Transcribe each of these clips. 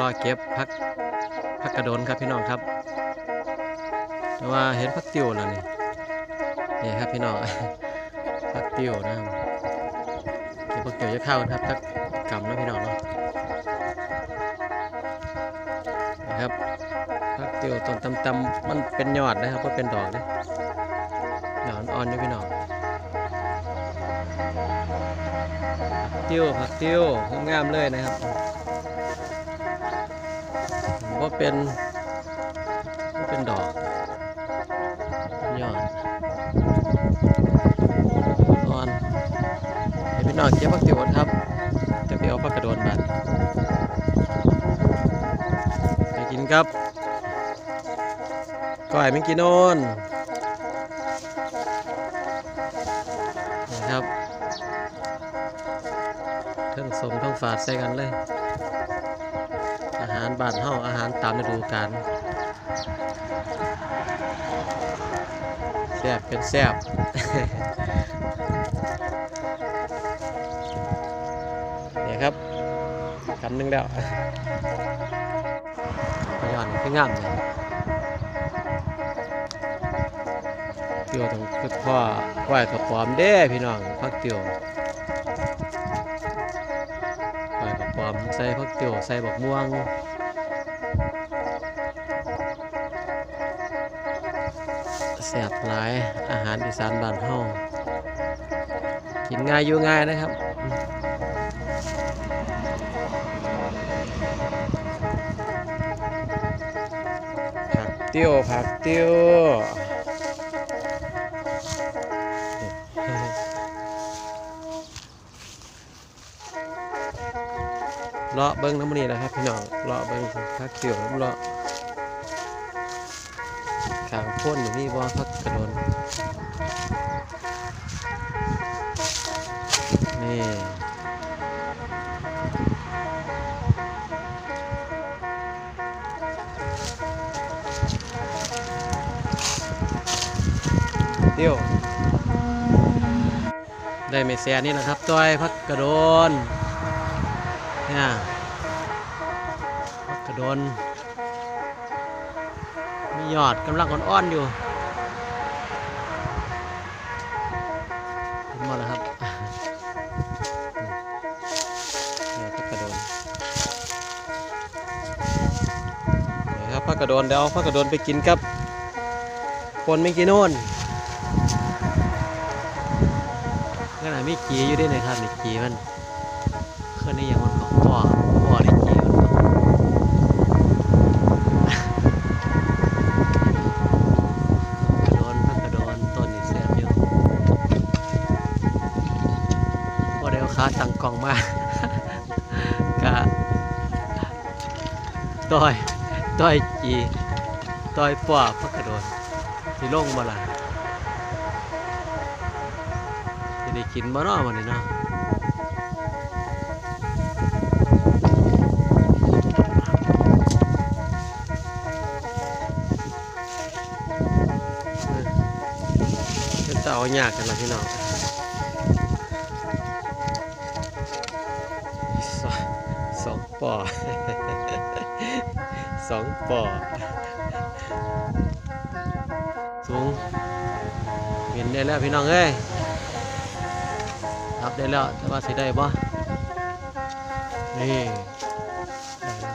รอเก็บพักพักกระโดนครับพี่น้องครับ แต่ว่าเห็นพักติวแล้วนี่นี่ครับพี่น้องพักติวนะครับเก็บพักติวจะเข้ากันครับจักกำนะพี่น้องเนาะนะครับพักติวต้นตำๆมันเป็นยอดนะครับก็เป็นดอกนะหนอนอ่อนอยู่พี่น้อง ติวผักติวงามๆเลยนะครับว่าเป็นบ่เป็นดอกยอดอ่อนให้พี่น้องเก็บผักติ๋วครับจะไปเอาผักกระโดนบัดไปกินครับก้อยไม่กินโน่นนะครับ เครื่องสมทั้งฝาดใส่กันเลย อาหารบ้านเฮาอาหารตามฤดูกาลแซ่บเป็นแซ่บเนี่ยครับคำหนึงแล้วย้อนคืองามเลยเตียวต้องคือพ่อไหวกับปอมเด้พี่น้องพักเตียว ใส่พักเตียวใส่บักม่วงแซ่บหลายอาหารอีสานบ้านเฮากินง่ายอยู่ง่ายนะครับ ผักเตี้ยวผักเตี้ยว เลาะเบิ้งน้ำมันนี่นะครับ พี่น้องเลาะเบิ้งผักเตี้ยวน้ำเลาะขางพ่นอยู่นี่บ่พักกระโดนนี่เดี๋ยวได้ไม่แซ่นี่แหละครับต้อยพักกระโดน เนี่ยกระโดน มียอดกำลังอ่อนๆอยู่เห็นมาแล้วครับยอดพักกระโดนนี่ครับพักกระโดนเดี๋ยวเอาพักกระโดนไปกินครับคนไม่กินโน่นขนาดมีกีอยู่ด้วยนะครับนี่กีมัน ขึ้นนี่ยังมันก็พ่อพ่อได้กีมันก็กระโดนพักกระโดนต้นนี่เสียบอยู่พอเดี๋ยวขาตั้งกล่องมากกะต้อยต้อยจีต้อยป่าพักกระโดนที่ลงมาละจะได้กินบ่เนาะมันนี่เนาะ เป็นตาเอายากกันละพี่น้องสองสองปอสองปอสูงเห็นได้แล้วพี่น้องเอ้ยรับได้แล้วแต่ว่าสิได้บ่นี่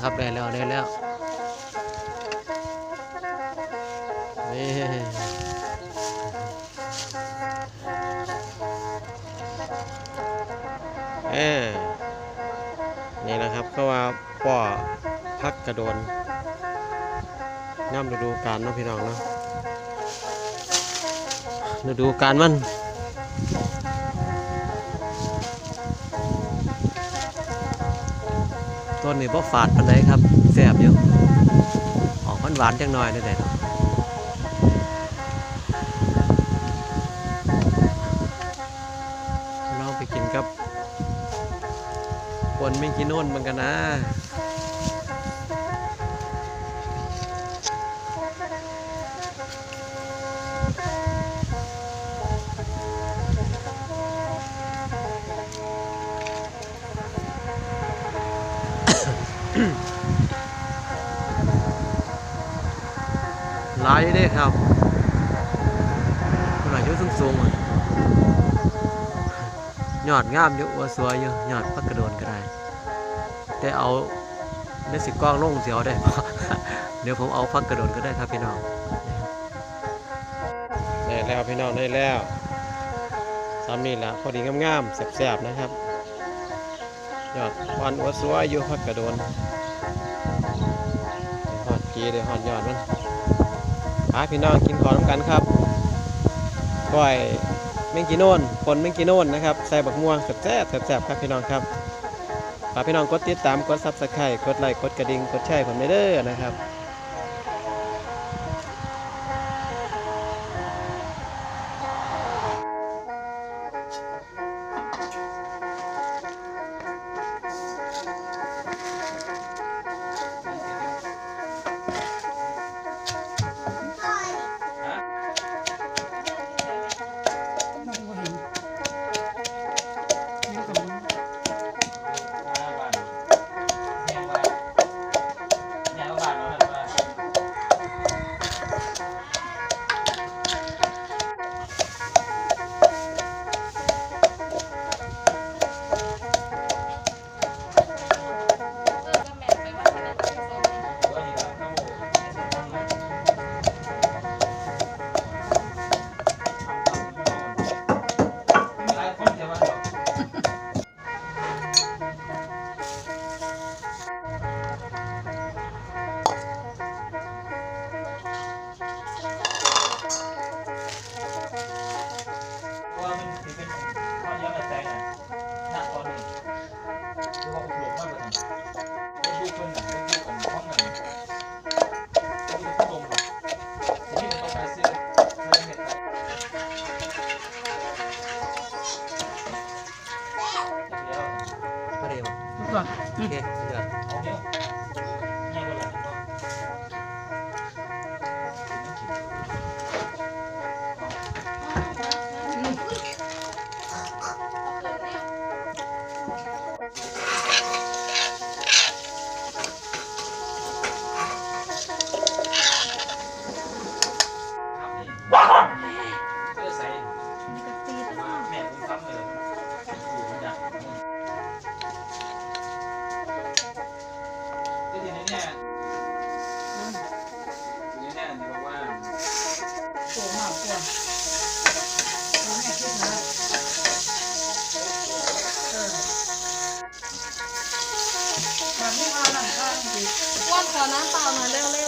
ครับได้แล้วได้แล้วนี่ ออนี่นะครับก็ว่าป่อพักกระโดนย่ำฤดูกาลเนาะพี่น้องเนาะฤดูกาลมันต้นนี้บ่ฝาดปานใดครับแซ่บอยู่ออกหวานๆจังหน่อยได้แต่เน ไม่กินน่นเหมือนกันนะหลายเลยครับขนาดยุ่งๆอะยอดงามเยอะอสวยเยอะยอดพักกระโดนก็ได้ แต่เอาเนื้อสิกล้องลงเสียวได้เดี๋ยวผมเอาพักกระโดนก็ได้ครับพี่น้องได้แล้วพี่น้องได้แล้วซ้ำนี่แหละพอดีงามๆแซ่บๆนะครับยอดวันอัวสวยอยู่พักกระโดนได้ฮอดกีได้ฮอดยอดมันพาพี่น้องกินขอน้ำกันครับก้อยเมงกีโนนคนเมงกีโนนนะครับใส่บักม่วงแซ่บๆแซ่บๆครับพี่น้องครับ ฝากพี่น้องกดติดตามกดซับสไครต์กดไลค์กดกระดิ่งกดแชร์ผมได้เด้อนะครับ from that. ข้างดีอ้วนขอน้ำเปล่าหน่อยเร็วเร็วเร็วเร็